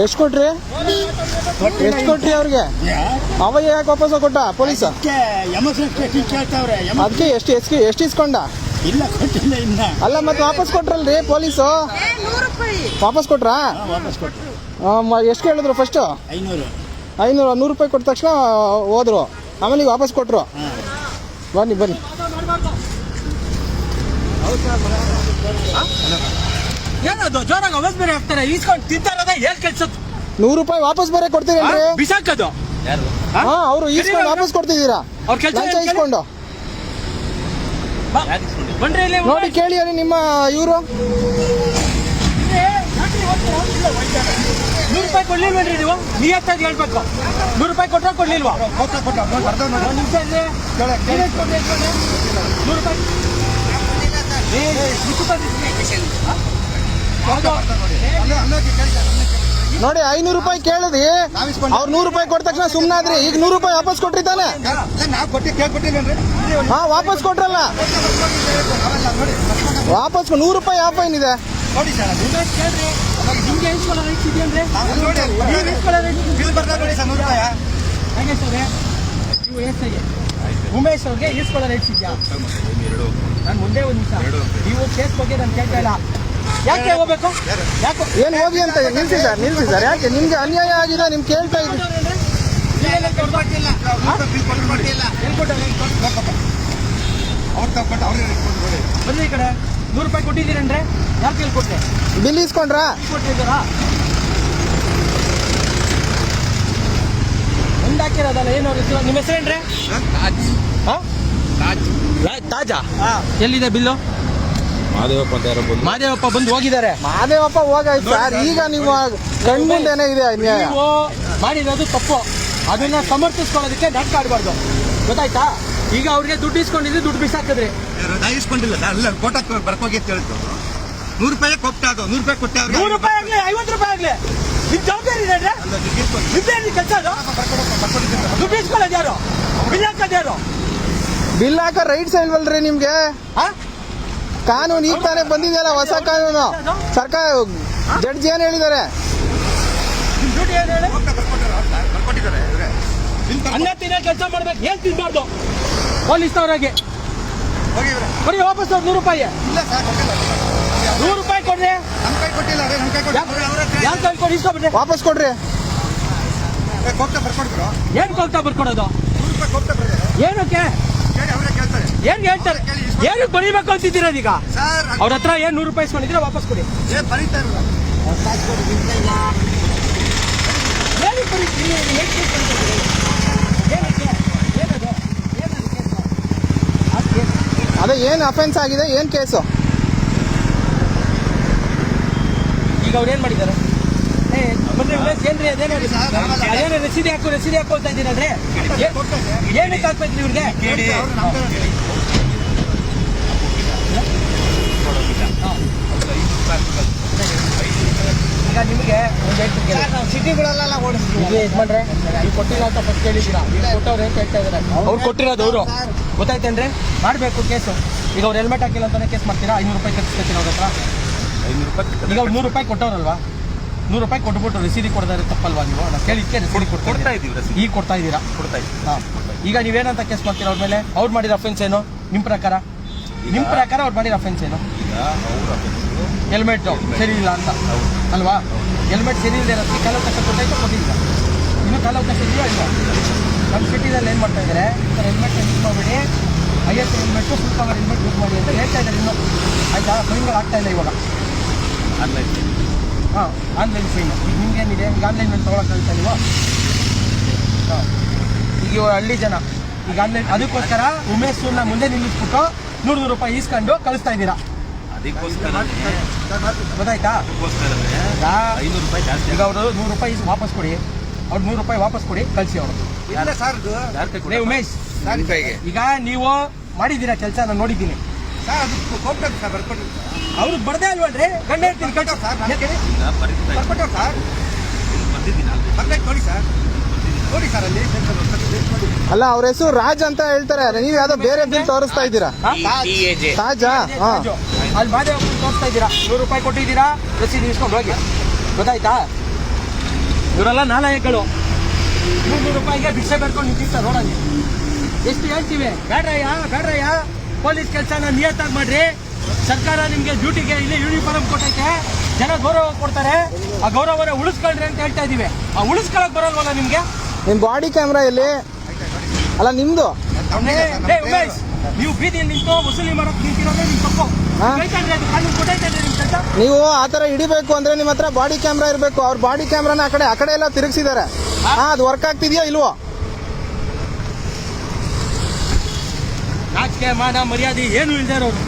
ಎಷ್ಟು ಕೊಟ್ರಿ ಎಷ್ಟು ಕೊಟ್ರಿ ಅವ್ರಿಗೆ ಅವ ಯಾಕೆ ವಾಪಸ್ ಕೊಟ್ಟ ಪೊಲೀಸ್ ಅದಕ್ಕೆ ಎಷ್ಟು ಎಷ್ಟು ಎಷ್ಟು ಇಸ್ಕೊಂಡ ಇಲ್ಲ ಕೊಟ್ಟಿಲ್ಲ ಇನ್ನ ಅಲ್ಲ ಮತ್ತೆ ವಾಪಸ್ ಕೊಟ್ರಲ್ರಿ ಪೊಲೀಸು ವಾಪಸ್ ಕೊಟ್ರಾ ಹಾ, ವಾಪಸ್ ಕೊಟ್ಟರು ಎಷ್ಟು ಕೇಳಿದ್ರು ಫಸ್ಟು ಐನೂರು ಐನೂರು ನೂರು ರೂಪಾಯಿ ಕೊಟ್ಟ ತಕ್ಷಣ ಹೋದ್ರು ಆಮೇಲೆ ಈಗ ವಾಪಸ್ ಕೊಟ್ರು ಹಾ ಬನ್ನಿ ಬನ್ನಿ ಏನದು ಜೋರಾಗಿ ಅವಸ್ ಬೇರೆ ಹಾಕ್ತಾರೆ ಈಸ್ಕೊಂಡು ತಿಂತಾರದ ಏನ್ ಕೆಲ್ಸದ್ದು ನೂರು ರೂಪಾಯಿ ವಾಪಸ್ ಬೇರೆ ಕೊಡ್ತೀರೇನ್ರಿ ಬಿಸಾಕದು ಹಾ ಅವರು ಈಸ್ಕೊಂಡು ವಾಪಸ್ ಕೊಡ್ತಿದ್ದೀರಾ ಅವ್ರ ಕೆಲ್ಸ ಲಂಚ ಕೇಳಿ? ಇಸ್ಕೊಂಡು ಬನ್ರಿ ಇಲ್ಲಿ ನೋಡಿ ಕೇಳಿ ಅಲ್ಲಿ ನಿಮ್ಮ ಇವರು ನೂರು ರೂಪಾಯಿ ಕೊಡ್ಲಿಲ್ವೇನ್ರಿ ನೀವು ನಿಯತ್ತಾಗಿ ಹೇಳ್ಬೇಕು ನೂರು ರೂಪಾಯಿ ಕೊಟ್ರ ಕೊಡ್ಲಿಲ್ವಾ ನೂರು ರೂಪಾಯಿ ನೋಡಿ ಐನೂರು ರೂಪಾಯಿ ಕೇಳಿದ್ರಿ. ಅವ್ರು ನೂರು ರೂಪಾಯಿ ಕೊಟ್ಟ ತಕ್ಷಣ ಸುಮ್ಮನಾದ್ರಿ ಈಗ ನೂರು ರೂಪಾಯಿ ವಾಪಸ್ ಕೊಟ್ರಿ ತಾನೆ ಹಾ ವಾಪಸ್ ಕೊಟ್ರಲ್ಲ. ವಾಪಸ್ ನೂರು ರೂಪಾಯಿ ಯಾವ ಫೈನ್ ಇದೆ ಇಸ್ಕೊಳ್ಳೋ ಇಸ್ಕೊಳ್ಳೋ ಉಮೇಶ್ ಅವ್ರಿಗೆ ಈಸ್ಕೊಳ್ಳೋ ರೈಟ್ಸ್ ಇದೆಯಾ? ನಾನು ಒಂದೇ ಒಂದು ನಿಮಿಷ. ನೀವು ಕೇಸ್ ಬಗ್ಗೆ ನಾನು ಕೇಳ್ತಾ ಇಲ್ಲ. ಯಾಕೆ ಹೋಗ್ಬೇಕು? ಯಾಕೆ ಏನು ಹೋಗಿ ಅಂತ ನಿಲ್ಸಿ ಸರ್ ನಿಲ್ಸಿ ಸರ್ ಯಾಕೆ? ನಿಮ್ಗೆ ಅನ್ಯಾಯ ಆಗಿದೆ ನಿಮ್ಗೆ ಕೇಳ್ತಾ ಇದ್ದೀನಿ. ಬನ್ನಿ ಈ ಕಡೆ. ನೂರು ರೂಪಾಯಿ ಕೊಟ್ಟಿದ್ದೀರಂದ್ರೆ ಯಾಕೆ ಹೇಳ್ಕೊಟ್ಟೆ ಬಿಲ್ ಇಸ್ಕೊಂಡ್ರಾ ಕೊಟ್ಟಿದ್ದೀರಾ? ಒಂದು ಹಾಕಿರೋದಲ್ಲ? ಏನು ನಿಮ್ಮ ಹೆಸರೇನ್ರಿ? ಹಾ? ಲಾ- ತಾಜಾ? ಎಲ್ಲಿದೆ ಬಿಲ್ಲು? ಮಾದೇವಪ್ಪ ಬಂದು ಹೋಗಿದ್ದಾರೆ. ಮಾದೇವಪ್ಪ ಹೋಗಾಯ್ತು ಸರ್. ಈಗ ನೀವು ಕಣ್ಮುಂದೆನೇ ಇದೆ ಅನ್ಯಾಯ. ನೀವು ಮಾಡಿರೋದು ತಪ್ಪು. ಅದನ್ನ ಸಮರ್ಥಿಸ್ಕೊಳ್ಳೋದಕ್ಕೆ ನಾಟಕ ಆಡಬಾರ್ದು. ಗೊತ್ತಾಯ್ತಾ? ಈಗ ಅವ್ರಿಗೆ ದುಡ್ಡು ಇಸ್ಕೊಂಡಿದ್ರೆ ದುಡ್ಡು ಬಿಸಾಕಿದ್ರಿ. ನಾ ಇಸ್ಕೊಂಡಿಲ್ಲ ಸರ್. ಅಲ್ಲ ಕೋಟಕ್ಕೆ ಬರ್ಕೋಗಿ ಅಂತ ಹೇಳಿದ್ದು. ನೂರು ರೂಪಾಯಿ ಕೊಟ್ಟ ಅದು. ನೂರು ರೂಪಾಯಿ ಕೊಟ್ಟೆ ಅವ್ರಿಗೆ. ನೂರು ರೂಪಾಯಿ ಆಗ್ಲಿ ಐವತ್ತು ರೂಪಾಯಿ ಆಗ್ಲಿ. ನಿಮ್ ಜವಾಬ್ದಾರಿ ಇದೆ ಅಲ್ಲ ದುಡ್ಡು ಇಸ್ಕೊಂಡು ನಿಮ್ದೇನು ಕೆಲಸ ಅದು? ದುಡ್ಡು ಇಸ್ಕೊಳ್ಳೋದು ಯಾರು? ಬಿಲ್ ಹಾಕೋದು ಯಾರು? ಬಿಲ್ ಹಾಕೋ ರೈಟ್ಸ್ ಇಲ್ವಲ್ರಿ ನಿಮ್ಗೆ? ಹಾ? ಕಾನೂನು ಈಗ ತಾನೇ ಬಂದಿದೆಯಲ್ಲ ಹೊಸ ಕಾನೂನು? ಸರ್ಕಾರ ಜಡ್ಜ್ ಏನ್ ಹೇಳಿದ್ದಾರೆ? ಅನ್ನ ತಿನ್ನೋ ಕೆಲಸ ಮಾಡ್ಬೇಕು. ಏನ್ ತಿನ್ಬಾರ್ದು? ಪೊಲೀಸ್ನವ್ರಾಗೆ. ಹೋಗಿ ಇವ್ರೆ ಕೊಡಿ ವಾಪಸ್ ಅವ್ರು ನೂರು ರೂಪಾಯಿ. ನೂರು ರೂಪಾಯಿ ಕೊಡ್ರಿ. ಕೈ ಕೊಡಿ ಇಸ್ಕೊಬಿಟ್ರೆ ವಾಪಸ್ ಕೊಡ್ರಿ. ಏನ್ ಕೊಡ್ತಾ ಬರ್ಕೊಡೋದು? ಏನಕ್ಕೆ? ಏನ್ ಹೇಳ್ತಾರೆ? ಏನಕ್ಕೆ ಬರೀಬೇಕು ಅಂತಿದ್ದೀರ ಈಗ ಸರ್ ಅವ್ರ ಹತ್ರ ಏನ್ ನೂರು ರೂಪಾಯಿ ಇಸ್ಕೊಂಡಿದ್ರೆ ವಾಪಸ್ ಕೊಡಿ. ಏನಕ್ಕೆ ಬರೀತೀರಿ? ಅದೇ ಏನ್ ಅಫೆನ್ಸ್ ಆಗಿದೆ? ಏನ್ ಕೇಸು? ಈಗ ಅವ್ರು ಏನ್ ಮಾಡಿದ್ದಾರೆ? ಏ ಬನ್ರಿ ಉಮೇಶ್, ಏನ್ರಿ ಅದೇನೋ ರಸೀದಿ ಹಾಕು ರಸೀದಿ ಹಾಕು ಅಂತ ಇದ್ದೀರಲ್ರಿ ಏನಕ್ಕೆ ಹಾಕ್ಬೇಕು ಇವ್ರಿಗೆ? ಈಗ ನಿಮಗೆ ನಾವು ಸಿಟಿಗಳೆಲ್ಲ ಓಡಿಸ್ತೀವಿ. ಯಜಮಾನ್ರೆ ನೀವು ಕೊಟ್ಟಿಲ್ಲ ಅಂತ ಫಸ್ಟ್ ಕೇಳಿದ್ದೀರಾ? ಕೊಟ್ಟವ್ರು ಅಂತ ಹೇಳ್ತಾ ಇದ್ದಾರೆ ಅವ್ರು ಕೊಟ್ಟಿರೋದು ಅವರು. ಗೊತ್ತಾಯ್ತೇನ್ರಿ ಮಾಡಬೇಕು ಕೇಸು. ಈಗ ಅವ್ರು ಹೆಲ್ಮೆಟ್ ಹಾಕಿಲ್ಲ ಅಂತಾನೆ ಕೇಸ್ ಮಾಡ್ತೀರಾ? ಐನೂರು ರೂಪಾಯಿ ಕಟ್ಟಿಸ್ಕೊತೀರಾ ಅವ್ರ ಹತ್ರ. ಈಗ ಅವ್ರು ನೂರು ರೂಪಾಯಿ ಕೊಟ್ಟವ್ರಲ್ವಾ? ನೂರು ರೂಪಾಯಿ ಕೊಟ್ಬಿಟ್ಟು ರಸೀದಿ ಕೊಡ್ದಾರೆ ತಪ್ಪಲ್ವಾ ನೀವು? ನಾನು ಕೇಳಿ ರಸೀದಿ ಕೊಡ್ತಾ. ಇದೀವಿ ರಸೀದಿ. ಈಗ ಕೊಡ್ತಾ ಇದ್ದೀರಾ ಕೊಡ್ತಾ ಇದ್ದೀವಿ ಹಾಂ. ಈಗ ನೀವೇನಂತ ಕೇಸ್ ಮಾಡ್ತೀರಾ ಅವ್ರ ಮೇಲೆ? ಅವ್ರು ಮಾಡಿರೋ ಅಫೆನ್ಸ್ ಏನು? ನಿಮ್ಮ ಪ್ರಕಾರ? ನಿಮ್ಮ ಪ್ರಕಾರ ಅವ್ರು ಮಾಡಿರೋ ಅಫೆನ್ಸ್ ಏನು? ಹೆಲ್ಮೆಟ್ ಸರಿ ಇಲ್ಲ ಅಂತ. ಅಲ್ವಾ? ಹೆಲ್ಮೆಟ್ ಸರಿ ಇಲ್ಲದೆ ಇರೋದಕ್ಕೆ ಕಾಲಾವಕಾಶ ಕೊಟ್ಟಾಯ್ತು ಕೊಟ್ಟಿಲ್ಲ ಇನ್ನೂ ಕಾಲಾವಕಾಶ ಇದೆಯೋ ಇಲ್ಲ ನಮ್ಮ ಸಿಟಿದಲ್ಲಿ ಏನು ಮಾಡ್ತಾ ಇದ್ದಾರೆ ಸರ್ ಹೆಲ್ಮೆಟ್ ಯೂಸ್ ಮಾಡಬೇಡಿ. ಐವತ್ತು helmet full cover helmet use ಮಾಡಿ ಅಂತ ಹೇಳ್ತಾ ಇದ್ದಾರೆ ಇನ್ನೂ. ಆಯ್ತಾ? ಫೈನ್ಗಳು ಆಗ್ತಾ ಇಲ್ಲ ಇವಾಗ. ಆನ್ಲೈನ್ ಹಾಂ ಆನ್ಲೈನ್ ಫೈನ್ ಈಗ ನಿಮ್ಗೇನಿದೆ? ಈಗ ಆನ್ಲೈನಲ್ಲಿ ತೊಗೊಳಕ್ಕಾಗ್ತಾ ಇಲ್ವಾ ಹಾಂ. ಈಗ ಹಳ್ಳಿ ಜನ. ಈಗ ಆನ್ಲೈನ್ ಅದಕ್ಕೋಸ್ಕರ ಉಮೇಶನ್ನ ಮುಂದೆ ನಿಲ್ಲಿಸ್ಬಿಟ್ಟು ನೂರು ನೂರು ರೂಪಾಯಿ ಈಸ್ಕೊಂಡು ಕಳಿಸ್ತಾ ಇದ್ದೀರಾ. ಗೊತ್ತಾಯ್ತಾ? ಐನೂರು ರೂಪಾಯಿ ಜಾಸ್ತಿ ಈಗ ಅವರು ನೂರು ರೂಪಾಯಿ ವಾಪಸ್ ಕೊಡಿ. ಅವ್ರು ನೂರು ರೂಪಾಯಿ ವಾಪಸ್ ಕೊಡಿ ಕಳಿಸಿ ಅವರು. ಉಮೇಶ್. ಈಗ ನೀವು ಮಾಡಿದ್ದೀರಾ ಕೆಲಸ ನಾನು ನೋಡಿದ್ದೀನಿ. ಸರ್ ಅದು ಕೋಪ್ಟ ಸರ್ ಬರ್ಕೊಟ್ಟು ಅವ್ರಿಗೆ ಬರ್ದೇ ಅಲ್ವಲ್ರಿ ಗಂಡ ಹೇಳ್ತೀನಿ ಕಳ್ಸಿ ಸರ್ ಕೇಳಿ? ಇದ್ದೀನಿ. ಬರ್ಕೊಟ್ಟು ಸರ್ ನೋಡಿ ಸರ್. ನೋಡಿ ಸರ್. ಅಲ್ಲಿ ಅಲ್ಲ ಅವ್ರ ಹೆಸರು ರಾಜ್ ಅಂತ ಹೇಳ್ತಾರೆ. ನೀವ್ ಯಾವ್ದೋ ಬೇರೆ ಬಿಲ್ ತೋರಿಸ್ತಾ ಇದ್ದೀರಾ? ಹಾ? ತಾಜಾ ಅಲ್ಲಿ ಮಾದೇವ್ ತೋರಿಸ್ತಾ ಇದ್ದೀರಾ? ನೂರು ರೂಪಾಯಿ ಕೊಟ್ಟಿದ್ದೀರಾ? ರಸೀದಿ ಇಸ್ಕೊಂಡು ಹೋಗಿ. ಗೊತ್ತಾಯ್ತಾ? ಇವರೆಲ್ಲ ನಾಲಾಯಕಗಳು. ಮುನ್ನೂರು ರೂಪಾಯಿಗೆ ಭಿಕ್ಷೆ ಬೇಡ್ಕೊಂಡು ನಿಂತಿರ್ತಾರೆ ನೋಡಿ ಎಷ್ಟು ಹೇಳ್ತೀವಿ? ಬೇಡ್ರಯ್ಯ ಬೇಡ್ರಯ್ಯ. ಪೊಲೀಸ್ ಕೆಲಸನ ನಿಯತ್ತಾಗಿ ಮಾಡ್ರಿ. ಸರ್ಕಾರ ನಿಮ್ಗೆ ಡ್ಯೂಟಿಗೆ ಇಲ್ಲಿ ಯೂನಿಫಾರ್ಮ್ ಕೊಟ್ಟೈತೆ. ಜನ ಗೌರವ ಕೊಡ್ತಾರೆ. ಆ ಗೌರವನ ಉಳಿಸ್ಕೊಳ್ರಿ ಅಂತ ಹೇಳ್ತಾ ಇದೀವಿ. ಆ ಉಳಿಸ್ಕೊಳಕ್ ಬರಲ್ವಲ್ಲ ನಿಮ್ಗೆ? ನಿಮ್ ಬಾಡಿ ಕ್ಯಾಮ್ರಾ ಇಲ್ಲಿ? ಅಲ್ಲ ನಿಮ್ದು? ಉಮೇಶ್, ನೀವು ಬೀದಿಯಲ್ಲಿ ನಿಂತು ವಸೂಲಿ ಮಾಡಕ್ ನಿಂತಿರೋದೇ ನಿಮ್ ತಪ್ಪು. ನೀವು ಆ ತರ ಹಿಡಿಬೇಕು ಅಂದ್ರೆ ನಿಮ್ಮ ಹತ್ರ ಬಾಡಿ ಕ್ಯಾಮ್ರಾ ಇರಬೇಕು. ಅವ್ರ ಬಾಡಿ ಕ್ಯಾಮ್ರಾನ ಆ ಕಡೆ ಆ ಕಡೆ ಎಲ್ಲ ತಿರುಗಿಸಿದ್ದಾರೆ. ಅದು ವರ್ಕ್ ಆಗ್ತಿದ್ಯಾ ಇಲ್ವೋ? ನಾಚಿಕೆ ಮಾನ ಮರ್ಯಾದೆ ಏನು ಇಲ್ಲದೆ ಇರೋರು.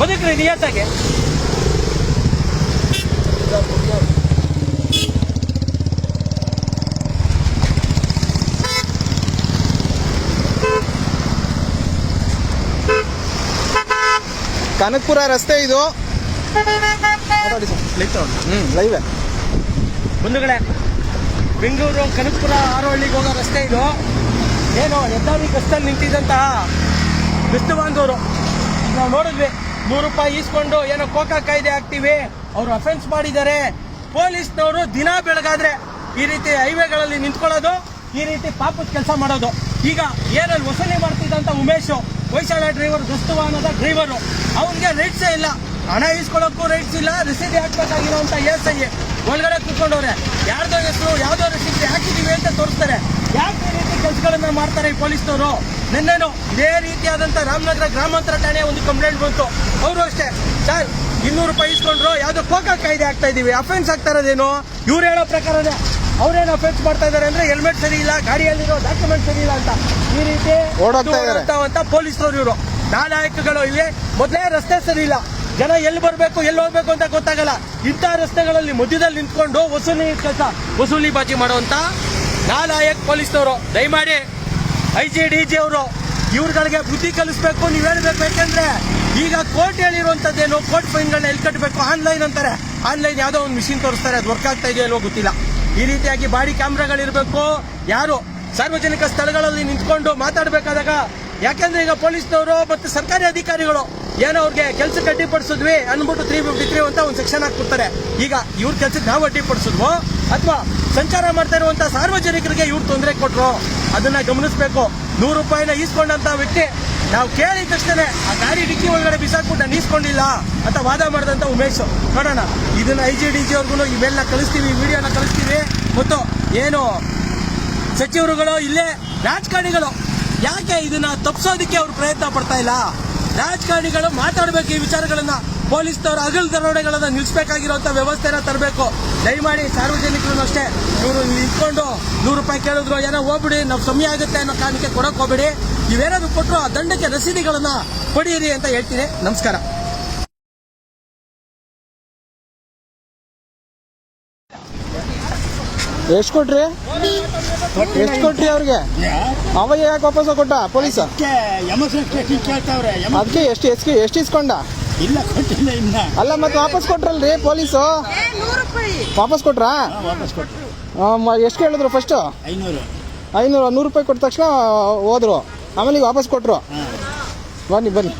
ಬದುಕ್ರಿ ನಿಯತ್ತಾಗೆ. ಕನಕಪುರ ರಸ್ತೆ ಇದು. ಹ್ಮ್. ಲೈವ್ ಮುಂದುಗಡೆ ಬೆಂಗಳೂರು ಕನಕಪುರ ಆರೋಹಳ್ಳಿಗೆ ಹೋಗೋ ರಸ್ತೆ ಇದು. ಏನು ಹೆದ್ದಾರಿ ಕಷ್ಟದಲ್ಲಿ ನಿಂತಿದ್ದಂತಹ ಬಿಸ್ತು ಬಾಂಧವರು ನಾವು ನೋಡಿದ್ವಿ, ನೂರು ರೂಪಾಯಿ ಈಸ್ಕೊಂಡು ಏನೋ ಕೋಕಾ ಕಾಯ್ದೆ ಹಾಕ್ತೀವಿ, ಅವರು ಅಫೆನ್ಸ್ ಮಾಡಿದ್ದಾರೆ. ಪೊಲೀಸ್ನವರು ದಿನ ಬೆಳಗಾದ್ರೆ ಈ ರೀತಿ ಹೈವೇಗಳಲ್ಲಿ ನಿಂತ್ಕೊಳ್ಳೋದು, ಈ ರೀತಿ ಪಾಪದ ಕೆಲಸ ಮಾಡೋದು. ಈಗ ಏನಲ್ಲಿ ವಸೂಲಿ ಮಾಡ್ತಿದ್ದಂಥ ಉಮೇಶು ಹೊಯ್ಸಾಳ ಡ್ರೈವರ್ ಗಸ್ತು ವಾಹನದ ಡ್ರೈವರು ಅವನಿಗೆ ರೈಟ್ಸೇ ಇಲ್ಲ. ಹಣ ಈಸ್ಕೊಳ್ಳೋಕ್ಕೂ ರೈಟ್ಸ್ ಇಲ್ಲ ರಸೀದಿ ಹಾಕ್ಬೇಕಾಗಿರೋಂಥ ಎಸ್ ಐ ಒಳಗಡೆ ಕೂತ್ಕೊಂಡವ್ರೆ, ಯಾರ್ದೋ ಹೆಸರು, ಯಾವುದೋ ರಸೀದಿ ಹಾಕಿದ್ದೀವಿ ಅಂತ ತೋರಿಸ್ತಾರೆ. ಯಾಕೆ ಈ ರೀತಿ ಕೆಲಸಗಳನ್ನ ಮಾಡ್ತಾರೆ ಈ ಪೊಲೀಸ್ನವರು? ನಿನ್ನೆನು ಇದೇ ರೀತಿಯಾದಂಥ ರಾಮನಗರ ಗ್ರಾಮಾಂತರ ಠಾಣೆ ಒಂದು ಕಂಪ್ಲೇಂಟ್ ಬಂತು. ಅವರು ಅಷ್ಟೇ. ಸರ್ ಇನ್ನೂರು ರೂಪಾಯಿ ಇಸ್ಕೊಂಡ್ರು ಯಾವ್ದು ಕೋಕಾ ಕಾಯ್ದೆ ಆಗ್ತಾ ಇದೀವಿ. ಅಫೆನ್ಸ್ ಆಗ್ತಾ ಇರೋದೇನು? ಇವ್ರು ಹೇಳೋ ಪ್ರಕಾರನೇ ಅವ್ರೇನು ಅಫೆನ್ಸ್ ಮಾಡ್ತಾ ಇದಾರೆ ಅಂದ್ರೆ ಹೆಲ್ಮೆಟ್ ಸರಿ ಇಲ್ಲ ಗಾಡಿಯಲ್ಲಿರೋ ಡಾಕ್ಯುಮೆಂಟ್ ಸರಿ ಇಲ್ಲ ಅಂತ. ಈ ರೀತಿ ಓಡಾಡ್ತಾ ಪೊಲೀಸ್ನವ್ರು ಇವರು. ನಾಲಾಯಕಗಳು ಇವೆ ಮೊದಲೇ ರಸ್ತೆ ಸರಿ ಇಲ್ಲ. ಜನ ಎಲ್ಲಿ ಬರಬೇಕು ಎಲ್ಲಿ ಹೋಗ್ಬೇಕು ಅಂತ ಗೊತ್ತಾಗಲ್ಲ. ಇಂಥ ರಸ್ತೆಗಳಲ್ಲಿ ಮಧ್ಯದಲ್ಲಿ ನಿಂತ್ಕೊಂಡು ವಸೂಲಿ ಕೆಲಸ ವಸೂಲಿ ಬಾಜಿ ಮಾಡುವಂತ ನಾಲಾಯಕ್ ಪೊಲೀಸ್ನವರು, ದಯಮಾಡಿ ಐ ಜಿ ಡಿ ಜಿ ಅವರು ಇವ್ರುಗಳಿಗೆ ಬುದ್ಧಿ ಕಲಿಸ್ಬೇಕು, ನೀವು ಹೇಳ್ಬೇಕು, ಯಾಕಂದ್ರೆ ಈಗ ಕೋರ್ಟ್ ಹೇಳಿರುವಂತದ್ದೇನು, ಕೋರ್ಟ್ ಫೈನ್ಗಳನ್ನ ಎಲ್ಲಿ ಕಟ್ಟಬೇಕು ಆನ್ಲೈನ್ ಅಂತಾರೆ. ಆನ್ಲೈನ್ ಯಾವುದೋ ಒಂದು ಮಿಷಿನ್ ತೋರಿಸ್ತಾರೆ, ಅದು ವರ್ಕ್ ಆಗ್ತಾ ಇದೆಯೋ ಗೊತ್ತಿಲ್ಲ. ಈ ರೀತಿಯಾಗಿ ಬಾಡಿ ಕ್ಯಾಮ್ರಾಗಳಿರ್ಬೇಕು, ಯಾರು ಸಾರ್ವಜನಿಕ ಸ್ಥಳಗಳಲ್ಲಿ ನಿಂತ್ಕೊಂಡು ಮಾತಾಡಬೇಕಾದಾಗ ಯಾಕಂದ್ರೆ ಈಗ ಪೊಲೀಸ್ನವರು ಮತ್ತು ಸರ್ಕಾರಿ ಅಧಿಕಾರಿಗಳು ಏನೋ ಅವ್ರಿಗೆ ಕೆಲ್ಸಕ್ಕೆ ಅಡ್ಡಿಪಡಿಸಿದ್ವಿ ಅಂದ್ಬಿಟ್ಟು ತ್ರೀ ಫಿಫ್ಟಿ ತ್ರೀ ಅಂತ ಒಂದು ಸೆಕ್ಷನ್ ಹಾಕ್ಬಿಡ್ತಾರೆ. ಈಗ ಇವ್ರ ಕೆಲ್ಸಕ್ಕೆ ನಾವು ಅಡ್ಡಿಪಡಿಸಿದ್ವು ಅಥವಾ ಸಂಚಾರ ಮಾಡ್ತಾ ಇರುವಂಥ ಸಾರ್ವಜನಿಕರಿಗೆ ಇವ್ರು ತೊಂದರೆ ಕೊಟ್ಟರು ಅದನ್ನ ಗಮನಿಸಬೇಕು. ನೂರು ರೂಪಾಯಿನ ಈಸ್ಕೊಂಡಂತ ವ್ಯಕ್ತಿ ನಾವು ಕೇಳಿದ ತಕ್ಷಣ ಆ ಗಾಡಿ ಡಿಕ್ಕಿ ಒಳಗಡೆ ಬಿಸಾಕ್ಬಿಟ್ಟು ನಾನು ಈಸ್ಕೊಂಡಿಲ್ಲ ಅಂತ ವಾದ ಮಾಡಿದಂಥ ಉಮೇಶ್. ನೋಡೋಣ, ಇದನ್ನ ಐ ಜಿ ಡಿ ಜಿ ಅವ್ರಿಗೂ ಇವೆಲ್ಲ ಕಳಿಸ್ತೀವಿ ವಿಡಿಯೋನ ಕಳಿಸ್ತೀವಿ. ಮತ್ತು ಏನು ಸಚಿವರುಗಳು, ಇಲ್ಲೇ ರಾಜಕಾರಣಿಗಳು ಯಾಕೆ ಇದನ್ನ ತಪ್ಪಿಸೋದಕ್ಕೆ ಅವ್ರು ಪ್ರಯತ್ನ ಪಡ್ತಾ ಇಲ್ಲ? ರಾಜಕಾರಣಿಗಳು ಮಾತಾಡಬೇಕು ಈ ವಿಚಾರಗಳನ್ನ. ಪೊಲೀಸ್ನವರು ಹಗಲ್ ದರೋಡೆಗಳನ್ನ ನಿಲ್ಲಿಸಬೇಕಾಗಿರುವಂತ ವ್ಯವಸ್ಥೆನ ತರಬೇಕು. ದಯಮಾಡಿ ಸಾರ್ವಜನಿಕರು ಅಷ್ಟೇ, ಇವರು ನಿಂತ್ಕೊಂಡು ನೂರು ರೂಪಾಯಿ ಕೇಳಿದ್ರು, ಏನೋ ಹೋಗ್ಬಿಡಿ, ನಾವು ಸಮಯ ಆಗುತ್ತೆ ಅನ್ನೋ ಕಾರಣಕ್ಕೆ ಕೊಡಕ್ ಹೋಗ್ಬೇಡಿ. ಇವೇನಾದ್ರು ಕೊಟ್ಟರು ಆ ದಂಡಕ್ಕೆ ರಸೀದಿಗಳನ್ನ ಪಡೆಯಿರಿ ಅಂತ ಹೇಳ್ತೀನಿ. ನಮಸ್ಕಾರ. ಎಷ್ಟು ಕೊಟ್ರಿ? ಎಷ್ಟು ಕೊಟ್ರಿ ಅವ್ರಿಗೆ? ಅವಾಗ ಯಾಕೆ ವಾಪಸ್ ಕೊಟ್ಟ ಪೊಲೀಸ? ಅದಕ್ಕೆ ಎಷ್ಟು ಎಷ್ಟು ಎಷ್ಟು ಇಸ್ಕೊಂಡ? ಇಲ್ಲ ಕೊಟ್ಟಿಲ್ಲ ಇನ್ನ ಅಲ್ಲ, ಮತ್ತೆ ವಾಪಸ್ ಕೊಟ್ರಲ್ರಿ ಪೊಲೀಸು? ವಾಪಸ್ ಕೊಟ್ರಾ? ಎಷ್ಟು ಕೇಳಿದ್ರು ಫಸ್ಟ್ ಐನೂರು, ನೂರು ರೂಪಾಯಿ ಕೊಟ್ಟ ತಕ್ಷಣ ಹೋದ್ರು. ಆಮೇಲೆ ಈಗ ವಾಪಸ್ ಕೊಟ್ರು. ಬನ್ನಿ ಬನ್ನಿ.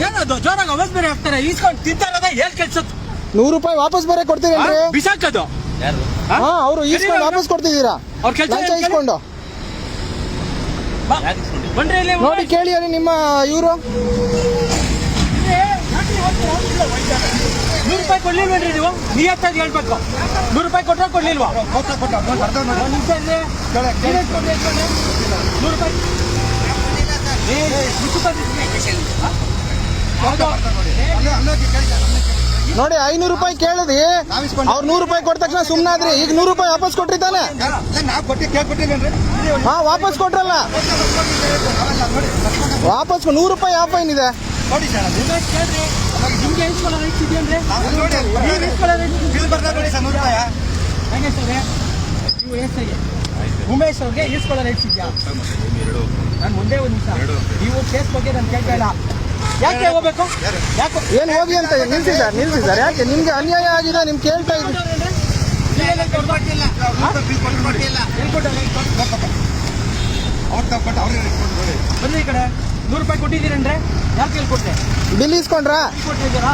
ಏನದು ಜೋರಾಗಿ ಅವಾಜ್ ಬೇರೆ ಹಾಕ್ತಾರೆ ಈಸ್ಕೊಂಡು ತಿಂತಾರದ ಏನ್ ಕೆಲ್ಸದ್ದು ನೂರು ರೂಪಾಯಿ ವಾಪಸ್ ಬೇರೆ ಕೊಡ್ತೀರೇನ್ರಿ ಬಿಸಾಕದು ಹಾ? ಅವರು ಈಸ್ಕೊಂಡು ವಾಪಸ್ ಕೊಡ್ತಿದ್ದೀರಾ ಅವ್ರ ಕೆಲ್ಸ ಇಸ್ಕೊಂಡು ನೋಡಿ ಕೇಳಿ ಅಲ್ಲಿ ನಿಮ್ಮ ಇವರು ನೂರು ರೂಪಾಯಿ ಕೊಡ್ಲಿಲ್ವೇನ್ರಿ ನೀವು ನಿಯತ್ತಾಗಿ ಹೇಳ್ಬೇಕು ನೂರು ರೂಪಾಯಿ ಕೊಟ್ರ ಕೊಡ್ಲಿಲ್ವಾ? ನೂರು ರೂಪಾಯಿ ನೋಡಿ ಐನೂರು ರೂಪಾಯಿ ಕೇಳಿದ್ವಿ. ಅವ್ರು ನೂರು ರೂಪಾಯಿ ಕೊಟ್ಟ ತಕ್ಷಣ ಸುಮ್ಮನಾದ್ರಿ ಈಗ ನೂರು ರೂಪಾಯಿ ವಾಪಸ್ ಕೊಟ್ರಿ ತಾನೆ ಯಾರು? ಇಲ್ಲ, ನಾವ್ ಕೊಟ್ಟಿ ಹಾ ವಾಪಸ್ ಕೊಟ್ರಲ್ಲ. ವಾಪಸ್ ನೂರು ರೂಪಾಯಿ ಯಾವ ಫೈನ್ ಇದೆ ಉಮೇಶ್ ಅವ್ರಿಗೆ ಈಸ್ಕೊಳ್ಳೋ ರೈಟ್ಸ್ ಇದೆಯಾ? ನಾನು ಒಂದೇ ಒಂದು ನಿಮಿಷ. ನೀವು ಕೇಸ್ ಬಗ್ಗೆ ನಾನು ಕೇಳ್ತಾ ಇಲ್ಲ. ಯಾಕೆ ಹೋಗ್ಬೇಕು? ಯಾಕೆ ಏನು ಹೋಗಿ ಅಂತ ನಿಲ್ಸಿ ಸರ್ ನಿಲ್ಸಿ ಸರ್ ಯಾಕೆ? ನಿಮ್ಗೆ ಅನ್ಯಾಯ ಆಗಿದೆ ನಿಮ್ಗೆ ಕೇಳ್ತಾ ಬನ್ನಿ ಈ ಕಡೆ. ನೂರು ರೂಪಾಯಿ ಕೊಟ್ಟಿದ್ದೀರಂದ್ರೆ ಯಾಕೆ ಹೇಳ್ಕೊಟ್ಟೆ ಬಿಲ್ ಇಸ್ಕೊಂಡ್ರಾ ಕೊಟ್ಟಿದ್ದೀರಾ?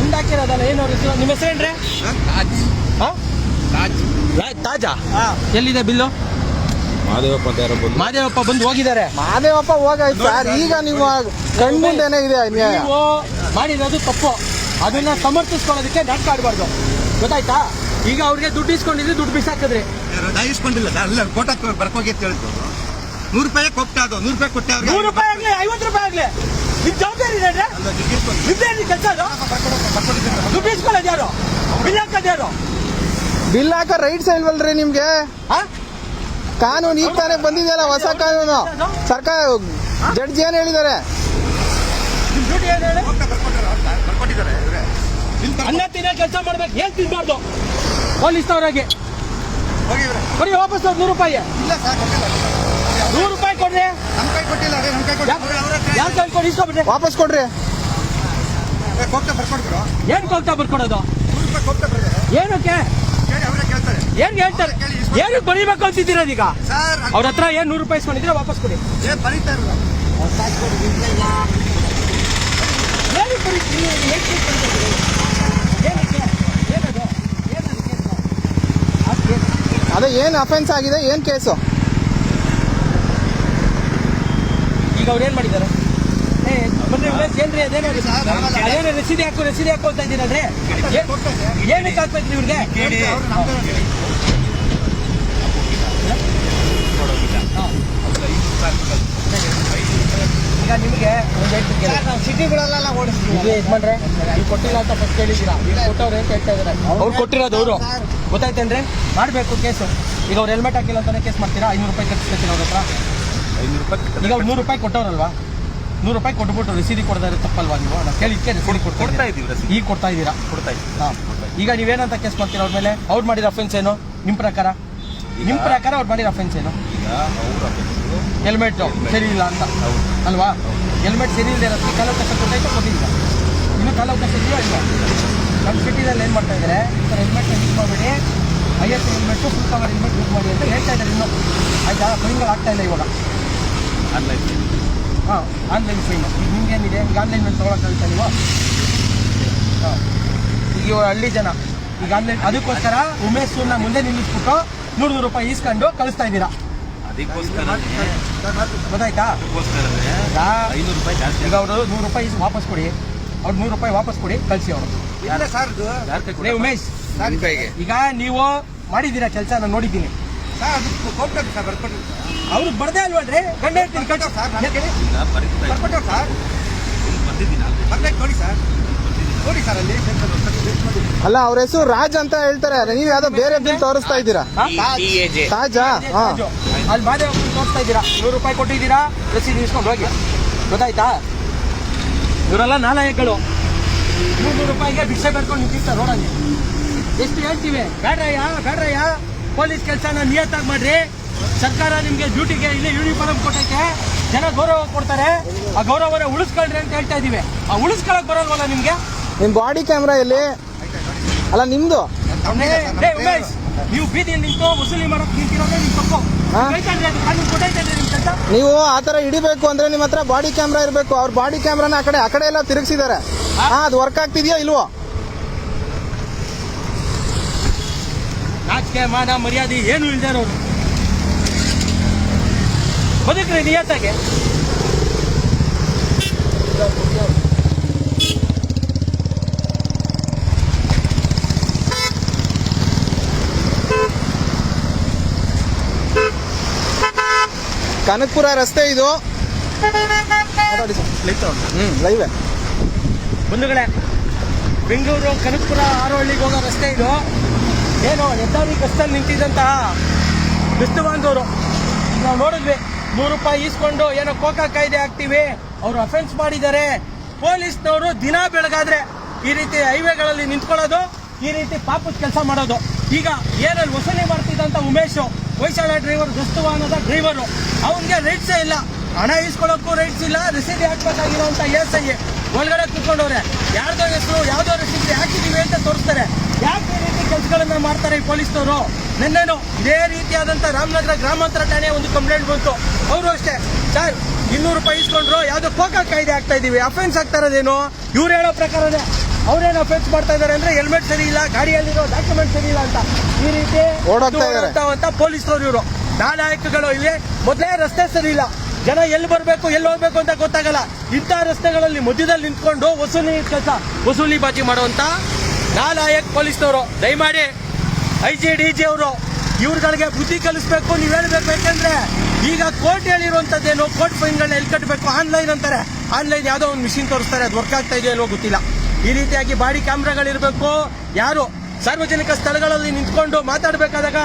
ಒಂದು ಹಾಕಿರೋದಲ್ಲ ಏನು ನಿಮ್ಮ ಹೆಸರೇನ್ರಿ? ಹಾಂ? ತಾಜಾ? ಎಲ್ಲಿದೆ ಬಿಲ್ಲು? ಮಾದೇವಪ್ಪ ಬಂದು ಹೋಗಿದ್ದಾರೆ. ಮಾದೇವಪ್ಪ ಹೋಗಾಯ್ತು ಸರ್. ಈಗ ನೀವು ಕಣ್ಮುಂದೆನೇ ಇದೆ ನೀವು ಮಾಡಿರೋದು ತಪ್ಪು. ಅದನ್ನ ಸಮರ್ಥಿಸ್ಕೊಳ್ಳೋದಕ್ಕೆ ನಾಟಕ ಆಡಬಾರ್ದು. ಗೊತ್ತಾಯ್ತಾ? ಈಗ ಅವ್ರಿಗೆ ದುಡ್ಡು ಇಸ್ಕೊಂಡಿದ್ರೆ ದುಡ್ಡು ಬಿಸಾಕಿದ್ರೆ. ಇಸ್ಕೊಂಡಿಲ್ಲ ಸರ್. ಅಲ್ಲ ಕೋಟಕ್ಕೆ ಬರ್ಕೋಗಿ ಅಂತ ನೂರು ರೂಪಾಯಿ ಕೊಟ್ಟ ಅದು. ನೂರು ರೂಪಾಯಿ ಕೊಟ್ಟೆ ಅವ್ರಿಗೆ. ನೂರು ರೂಪಾಯಿ ಆಗ್ಲಿ ಐವತ್ತು ರೂಪಾಯಿ ಆಗ್ಲಿ. ನಿಮ್ ಜವಾಬ್ದಾರಿ ಇದೆ ನಿಮ್ದೇನು ಕೆಲಸ ಅದು? ದುಡ್ಡು ಇಸ್ಕೊಳ್ಳೋದು ಯಾರು? ಬಿಲ್ ಹಾಕೋದು ಯಾರು? ಬಿಲ್ ಹಾಕ ರೈಟ್ಸ್ ಇಲ್ವಲ್ರಿ ನಿಮ್ಗೆ? ಹಾ ಕಾನೂನು ಈಗ ತಾನೇ ಬಂದಿದೆಯಲ್ಲ ಹೊಸ ಕಾನೂನು? ಸರ್ಕಾರ ಜಡ್ಜಿ ಏನ್ ಹೇಳಿದ್ದಾರೆ? ಅನ್ನ ತಿನ್ನೋ ಕೆಲಸ ಮಾಡ್ಬೇಕು. ಏನ್ ತಿನ್ಬಾರ್ದು? ಪೊಲೀಸ್ನವ್ರಾಗೆ. ಕೊಡಿ ವಾಪಸ್ ಅವ್ರು ನೂರು ರೂಪಾಯಿ. ಇಲ್ಲ ಸರ್ ಕೊಟ್ಟಿಲ್ಲ ನೂರು ರೂಪಾಯಿ ಕೊಡ್ರಿ. ನಮ್ಮ ಕೈ ಕೊಟ್ಟಿಲ್ಲ ರೀ ನಮ್ಮ ಕೈ ಕೊಟ್ಟಿಲ್ಲ ಅವ್ರ ಹತ್ರ ಯಾರು ಕಳ್ಕೊಂಡು ಇಸ್ಕೊಬಿಟ್ರಿ ವಾಪಸ್ ಕೊಡ್ರಿ ಏನ್ ಕೊಡ್ತಾ ಬರ್ಕೊಡೋದು. ಏನಕ್ಕೆ? ಏನ್ ಹೇಳ್ತಾರೆ? ಏನಕ್ಕೆ ಬರೀಬೇಕು ಅಂತಿದ್ದೀರ ಅದೀಗ ಅವ್ರ ಹತ್ರ ಏನ್ ನೂರು ರೂಪಾಯಿ ಇಸ್ಕೊಂಡಿದ್ರೆ ವಾಪಸ್ ಕೊಡಿ. ಅದೇ ಏನ್ ಅಫೆನ್ಸ್ ಆಗಿದೆ ಏನ್ ಕೇಸು? ಈಗ ಅವ್ರು ಏನ್ ಮಾಡಿದ್ದಾರೆ? ಏ ಬನ್ರಿ ಉಮೇಶ್ ಏನ್ರಿ ಅದೇನು ಅದೇನೋ ರಸೀದಿ ಹಾಕು ರಸೀದಿ ಹಾಕು ಅಂತ ಇದ್ದೀರಲ್ರಿ? ಏನ್- ಏನಕ್ಕೆ ಹಾಕ್ಬೇಕು ಇವ್ರಿಗೆ ಕೇಳಿ ಅವ್ರು ನಮ್ದು ಕೇಳಿ. ಈಗ ನಿಮಗೆ ಒಂದು ಹೇಳ್ತೀನಿ ಸಿಟಿಗಳಲ್ಲೆಲ್ಲ ಓಡಿಸ್ತೀವಿ. ಇದು ಯಜಮಾನ್ರೆ ನೀವು ಕೊಟ್ಟಿಲ್ಲ ಅಂತ ಫಸ್ಟ್ ಕೇಳಿದ್ದೀರಾ? ಈಗ ಕೊಟ್ಟವ್ರೆ ಅಂತ ಹೇಳ್ತಾ ಇದ್ದಾರೆ ಅವ್ರು ಕೊಟ್ಟಿರೋದು ಅವರು. ಗೊತ್ತಾಯ್ತೇನ್ರಿ? ಮಾಡಬೇಕು ಕೇಸು. ಈಗ ಅವ್ರು ಹೆಲ್ಮೆಟ್ ಹಾಕಿಲ್ಲ ಅಂತಾನೆ ಕೇಸ್ ಮಾಡ್ತೀರಾ? ಐನೂರು ರೂಪಾಯಿ ಕಟ್ಟಿಸ್ಕೊತೀರಾ ಅವ್ರ ಹತ್ರ. ಐನೂರು ರೂಪಾಯಿ ಈಗ ಅವ್ರು ನೂರು ರೂಪಾಯಿ ಕೊಟ್ಟವ್ರಲ್ವಾ? ನೂರು ರೂಪಾಯಿ ಕೊಟ್ಬಿಟ್ಟು ರಸೀದಿ ಕೊಡ್ತಾರೆ ತಪ್ಪಲ್ವಾ ನೀವು? ನಾವು ಕೇಳಿ ರಸೀದಿ ಕೊಡ್ತಾ ರಸೀದಿ. ಈಗ ಕೊಡ್ತಾ ಇದ್ದೀರಾ? ಕೊಡ್ತಾ ಇದ್ದೀವಿ. ಹಾಂ. ಈಗ ನೀವೇನಂತ ಕೇಸ್ ಮಾಡ್ತೀರಾ ಅವ್ರ ಮೇಲೆ? ಅವ್ರು ಮಾಡಿದ ಅಫೆನ್ಸ್ ಏನು? ನಿಮ್ಮ ಪ್ರಕಾರ? ನಿಮ್ಮ ಪ್ರಕಾರ ಅವ್ರು ಮಾಡಿರೋ ಅಫೆನ್ಸ್ ಏನು? ಈಗ ಅವ್ರ ಅಫೆನ್ಸು ಹೆಲ್ಮೆಟ್ ಸರಿ ಇಲ್ಲ ಅಂತ. ಹೌದು. ಅಲ್ವಾ? ಹೆಲ್ಮೆಟ್ ಸರಿ ಇಲ್ಲದೆ ಇರೋದಕ್ಕೆ ಕಾಲಾವಕಾಶ ಕೊಟ್ಟಾಯ್ತು ಕೊಟ್ಟಿಲ್ಲ ಇನ್ನೂ ಕಾಲಾವಕಾಶ ಇದೆಯೋ ಇಲ್ವಾ ನಮ್ಮ ಸಿಟಿದಲ್ಲಿ ಏನು ಮಾಡ್ತಾ ಇದ್ದಾರೆ ಸರ್ ಹೆಲ್ಮೆಟ್ ಯೂಸ್ ಮಾಡಬೇಡಿ. IS helmet full cover helmet use ಮಾಡಿ ಅಂತ ಹೇಳ್ತಾ ಇದ್ದಾರೆ ಇನ್ನು. ಆಯ್ತಾ? ಫೈನ್ಗಳು ಆಗ್ತಾ ಇಲ್ಲ ಇವಾಗ. ಆನ್ಲೈನ್ ಹಾಂ ಆನ್ಲೈನ್ ಫೈನ್ ಈಗ ನಿಮ್ಗೇನಿದೆ? ಈಗ ಆನ್ಲೈನ್ ಮೇಲೆ ತೊಗೊಳಕ್ಕಾಗುತ್ತಾ ನೀವು ಹಾಂ. ಈಗ ಇವ್ರು ಹಳ್ಳಿ ಜನ. ಈಗ ಆನ್ಲೈನ್ ಅದಕ್ಕೋಸ್ಕರ ಉಮೇಶ್ ಮುಂದೆ ನಿಲ್ಲಿಸ್ಬಿಟ್ಟು ನೂರು ನೂರು ರೂಪಾಯಿ ಈಸ್ಕೊಂಡು ಕಳಿಸ್ತಾ ಇದ್ದೀರಾ ಗೊತ್ತಾಯ್ತಾ ಐನೂರು ರೂಪಾಯಿ ಜಾಸ್ತಿ ಈಗ ಅವರು ನೂರು ರೂಪಾಯಿ ವಾಪಸ್ ಕೊಡಿ ಅವ್ರು ನೂರು ರೂಪಾಯಿ ವಾಪಸ್ ಕೊಡಿ ಕಳಿಸಿ ಅವರು ಉಮೇಶ್ ಈಗ ನೀವು ಮಾಡಿದ್ದೀರಾ ಕೆಲಸ ನಾನು ನೋಡಿದ್ದೀನಿ ಸರ್ ಅದು ಕೊಟ್ಟದ್ದು ಸರ್ ಬರ್ಕೊಟ್ಟಿಲ್ಲ ಅವ್ರು ಬರ್ದೇ ಅಲ್ವಲ್ರಿ ಗಂಡ ಹೇಳ್ತೀನಿ ಕಳ್ಸಿ ಸರ್ ಬರ್ಕೊಟ್ಟವ್ರು ಸರ್ ಬಂದಿದ್ದೀನಿ ನೋಡಿ ಸರ್ ಅಲ್ಲಿ ಅವ್ರ ಹೆಸರು ರಾಜ್ ಅಂತ ಹೇಳ್ತಾರೆ. ನೀವ್ ಯಾವ್ದೋ ಬೇರೆ ಬಿಲ್ ತೋರಿಸ್ತಾ ಇದ್ದೀರಾ? ತಾಜಾ? ಅಲ್ಲಿ ಮಾದೇವ ತೋರಿಸ್ತಾ ಇದ್ದೀರಾ? ನೂರು ರೂಪಾಯಿ ಕೊಟ್ಟಿದ್ದೀರಾ? ರಸೀದಿ ಇಸ್ಕೊಂಡು ಹೋಗಿ. ಗೊತ್ತಾಯ್ತಾ? ಇವರೆಲ್ಲ ನಾಲಾಯಕಗಳು. ನೂರು ನೂರು ರೂಪಾಯಿಗೆ ಭಿಕ್ಷೆ ಕಟ್ಕೊಂಡು ನಿಂತಿರ್ತಾರೆ ನೋಡಂಗೆ ಎಷ್ಟು ಹೇಳ್ತೀವಿ? ಬೇಡ್ರಯ್ಯ ಬೇಡ್ರಯ್ಯ. ಪೊಲೀಸ್ ಕೆಲಸನ ನಿಯತ್ತಾಗಿ ಮಾಡ್ರಿ. ಸರ್ಕಾರ ನಿಮಗೆ ಡ್ಯೂಟಿಗೆ ಇಲ್ಲಿ ಯೂನಿಫಾರ್ಮ್ ಕೊಟ್ಟಕ್ಕೆ ಜನ ಗೌರವ ಕೊಡ್ತಾರೆ. ಆ ಗೌರವನ ಉಳಿಸ್ಕೊಳ್ರಿ ಅಂತ ಹೇಳ್ತಾ ಇದೀವಿ ಆ ಉಳಿಸ್ಕೊಳಕ್ ಬರೋಲ್ವಲ್ಲ ನಿಮ್ಗೆ? ನಿಮ್ ಬಾಡಿ ಕ್ಯಾಮ್ರಾ ಎಲ್ಲಿ? ಅಲ್ಲ ಉಮೇಶ್, ನೀವು ಬೀದಿಯಲ್ಲಿ ನಿಂತು ವಸೂಲಿ ಮಾಡೋಕೆ ನಿಂತಿರೋದೇ ತಪ್ಪು. ನೀವು ಆ ಹಿಡಿಬೇಕು ಅಂದ್ರೆ ನಿಮ್ಮ ಹತ್ರ ಬಾಡಿ ಕ್ಯಾಮ್ರಾ ಇರಬೇಕು. ಅವ್ರ ಬಾಡಿ ಕ್ಯಾಮ್ರಾನ ಆ ಕಡೆ ಆ ಕಡೆ ಎಲ್ಲ ತಿರುಗಿಸಿದ್ದಾರೆ. ಹಾ? ಅದು ವರ್ಕ್ ಆಗ್ತಿದ್ಯಾ ಇಲ್ವೋ? ನಾಚಿಕೆ ಮಾನ ಮರ್ಯಾದೆ ಏನು ಇರೋರು ಬದುಕ್ರಿ ನಿಯತ್ತಾಗೆ. ಕನಕಪುರ ರಸ್ತೆ ಇದು. ಹ್ಞೂ ಲೈವ್ ಬಂಧುಗಳೇ ಬೆಂಗಳೂರು ಕನಕಪುರ ಆರೋಹಳ್ಳಿಗೆ ಹೋಗೋ ರಸ್ತೆ ಇದು. ಏನು ಹೆದ್ದಾರಿ ಕಷ್ಟದಲ್ಲಿ ನಿಂತಿದ್ದಂತಹ ಬಾಂಧವರು ನಾವು ನೋಡಿದ್ವಿ ನೂರು ರೂಪಾಯಿ ಈಸ್ಕೊಂಡು ಏನೋ ಕೋಕಾ ಕಾಯ್ದೆ ಹಾಕ್ತೀವಿ. ಅವರು ಅಫೆನ್ಸ್ ಮಾಡಿದ್ದಾರೆ. ಪೊಲೀಸ್ನವರು ದಿನ ಬೆಳಗಾದ್ರೆ ಈ ರೀತಿ ಹೈವೇಗಳಲ್ಲಿ ನಿಂತ್ಕೊಳ್ಳೋದು ಈ ರೀತಿ ಪಾಪದ ಕೆಲಸ ಮಾಡೋದು. ಈಗ ಏನಲ್ಲಿ ವಸೂಲಿ ಮಾಡ್ತಿದ್ದಂತ ಉಮೇಶ್ ಹೊಯ್ಸಳ ಡ್ರೈವರ್ ಗಸ್ತು ವಾಹನದ ಡ್ರೈವರು. ಅವನಿಗೆ ರೈಟ್ಸೇ ಇಲ್ಲ. ಹಣ ಇಸ್ಕೊಳ್ಳೋಕ್ಕೂ ರೈಟ್ಸ್ ಇಲ್ಲ. ರಸೀದಿ ಹಾಕ್ಬೇಕಾಗಿರೋಂಥ ಎಸ್ ಐ ಒಳಗಡೆ ಕೂತ್ಕೊಂಡವ್ರೆ, ಯಾರ್ದೋ ಹೆಸರು, ಯಾವ್ದೋ ರಸೀದಿ ಹಾಕಿದ್ದೀವಿ ಅಂತ ತೋರಿಸ್ತಾರೆ. ಯಾಕೆ ಈ ರೀತಿ ಕೆಲಸಗಳನ್ನ ಮಾಡ್ತಾರೆ ಈ ಪೊಲೀಸ್ನವರು? ನಿನ್ನೆನು ಇದೇ ರೀತಿಯಾದಂತ ರಾಮನಗರ ಗ್ರಾಮಾಂತರ ಠಾಣೆ ಒಂದು ಕಂಪ್ಲೇಂಟ್ ಬಂತು. ಅವರು ಅಷ್ಟೇ. ಸರ್, ಇನ್ನೂರು ರೂಪಾಯಿ ಇಸ್ಕೊಂಡ್ರು ಯಾವುದೋ ಕೋಕಾ ಕಾಯ್ದೆ ಆಗ್ತಾ ಇದೀವಿ. ಅಫೆನ್ಸ್ ಆಗ್ತಾ ಇರೋದೇನು? ಇವ್ರು ಹೇಳೋ ಪ್ರಕಾರನೇ. ಅವ್ರೇನು ಅಫೆನ್ಸ್ ಮಾಡ್ತಾ ಇದಾರೆ ಅಂದ್ರೆ ಹೆಲ್ಮೆಟ್ ಸರಿ ಇಲ್ಲ ಗಾಡಿಯಲ್ಲಿರೋ ಡಾಕ್ಯುಮೆಂಟ್ ಸರಿ ಇಲ್ಲ ಅಂತ ಈ ರೀತಿ ಓಡಾಡ್ತಾ ಪೊಲೀಸರು ಇವರು. ನಾಲಾಯಕಗಳು ಇವೆ ಮೊದಲೇ ರಸ್ತೆ ಸರಿ ಇಲ್ಲ. ಜನ ಎಲ್ಲಿ ಬರಬೇಕು ಎಲ್ಲಿ ಹೋಗ್ಬೇಕು ಅಂತ ಗೊತ್ತಾಗಲ್ಲ. ಇಂಥ ರಸ್ತೆಗಳಲ್ಲಿ ಮಧ್ಯದಲ್ಲಿ ನಿಂತ್ಕೊಂಡು ವಸೂಲಿ ಕೆಲಸ ವಸೂಲಿ ಬಾಜಿ ಮಾಡುವಂತ ನಾಲಾಯಕ್ ಪೊಲೀಸ್ನವರು. ದಯಮಾಡಿ ಐ ಜಿ ಡಿ ಜಿ ಅವರು ಇವ್ರುಗಳಿಗೆ ಬುದ್ಧಿ ಕಲಿಸ್ಬೇಕು ನೀವು ಹೇಳಬೇಕು. ಯಾಕಂದ್ರೆ ಈಗ ಕೋರ್ಟ್ ಹೇಳಿರುವಂತದ್ದೇನು ಕೋರ್ಟ್ ಫೈನ್ಗಳನ್ನ ಎಲ್ಲಿ ಕಟ್ಟಬೇಕು ಆನ್ಲೈನ್ ಅಂತಾರೆ. ಆನ್ಲೈನ್ ಯಾವುದೋ ಒಂದು ಮಿಷಿನ್ ತೋರಿಸ್ತಾರೆ ಅದು ವರ್ಕ್ ಆಗ್ತಾ ಇದೆಯೋ ಇಲ್ವೋ ಗೊತ್ತಿಲ್ಲ. ಈ ರೀತಿಯಾಗಿ ಬಾಡಿ ಕ್ಯಾಮ್ರಾಗಳಿರಬೇಕು. ಯಾರು ಸಾರ್ವಜನಿಕ ಸ್ಥಳಗಳಲ್ಲಿ ನಿಂತ್ಕೊಂಡು ಮಾತಾಡಬೇಕಾದಾಗ,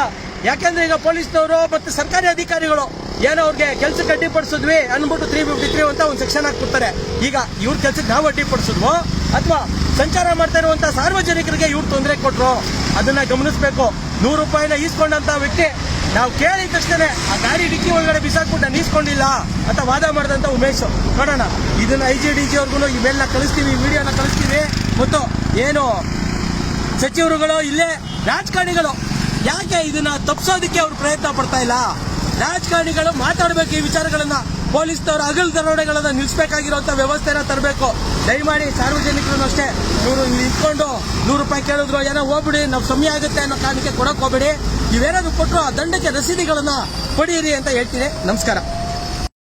ಯಾಕೆಂದ್ರೆ ಈಗ ಪೊಲೀಸ್ನವರು ಮತ್ತು ಸರ್ಕಾರಿ ಅಧಿಕಾರಿಗಳು ಏನೋ ಅವ್ರಿಗೆ ಕೆಲಸಕ್ಕೆ ಅಡ್ಡಿಪಡಿಸಿದ್ವಿ ಅನ್ಬಿಟ್ಟು ತ್ರೀ ಫಿಫ್ಟಿ ತ್ರೀ ಅಂತ ಒಂದು ಸೆಕ್ಷನ್ ಹಾಕ್ಬಿಡ್ತಾರೆ. ಈಗ ಇವ್ರ ಕೆಲಸಕ್ಕೆ ನಾವು ಅಡ್ಡಿಪಡಿಸಿದ್ವು ಅಥವಾ ಸಂಚಾರ ಮಾಡ್ತಾ ಇರುವಂಥ ಸಾರ್ವಜನಿಕರಿಗೆ ಇವ್ರು ತೊಂದರೆ ಕೊಟ್ಟರು ಅದನ್ನ ಗಮನಿಸಬೇಕು. ನೂರು ರೂಪಾಯಿನ ಈಸ್ಕೊಂಡಂತ ವ್ಯಕ್ತಿ ನಾವು ಕೇಳಿದ ತಕ್ಷಣ ಆ ಗಾಡಿ ಡಿಕ್ಕಿ ಒಳಗಡೆ ಬಿಸಾಕ್ಬಿಟ್ಟು ನೀಸ್ಕೊಂಡಿಲ್ಲ ಅಂತ ವಾದ ಮಾಡಿದಂತ ಉಮೇಶ್. ನೋಡೋಣ, ಇದನ್ನ ಐ ಜಿ ಡಿ ಜಿ ಅವ್ರಿಗೂ ಇವೆಲ್ಲ ಕಳಿಸ್ತೀವಿ ವಿಡಿಯೋನ ಕಳಿಸ್ತೀವಿ. ಮತ್ತು ಏನು ಸಚಿವರುಗಳು ಇಲ್ಲೇ, ರಾಜಕಾರಣಿಗಳು, ಯಾಕೆ ಇದನ್ನ ತಪ್ಪಿಸೋದಕ್ಕೆ ಅವ್ರು ಪ್ರಯತ್ನ ಪಡ್ತಾ ಇಲ್ಲ? ರಾಜಕಾರಣಿಗಳು ಮಾತಾಡಬೇಕು ಈ ವಿಚಾರಗಳನ್ನ. ಪೊಲೀಸ್ನವರು ಅಗಲ್ ದರೋಡೆಗಳನ್ನ ನಿಲ್ಲಿಸಬೇಕಾಗಿರುವಂತ ವ್ಯವಸ್ಥೆನ ತರಬೇಕು. ದಯಮಾಡಿ ಸಾರ್ವಜನಿಕರು ಅಷ್ಟೇ ಇವರು ಇಲ್ಲಿ ಇಟ್ಕೊಂಡು ನೂರು ರೂಪಾಯಿ ಕೇಳಿದ್ರು, ಏನೋ ಹೋಗ್ಬಿಡಿ, ನಾವು ಸಮಯ ಆಗುತ್ತೆ ಅನ್ನೋ ಕಾರಣಕ್ಕೆ ಕೊಡಕ್ ಹೋಗ್ಬೇಡಿ. ಇವೇನಾದ್ರು ಕೊಟ್ಟರು ಆ ದಂಡಕ್ಕೆ ರಸೀದಿಗಳನ್ನ ಪಡೆಯಿರಿ ಅಂತ ಹೇಳ್ತೀನಿ. ನಮಸ್ಕಾರ.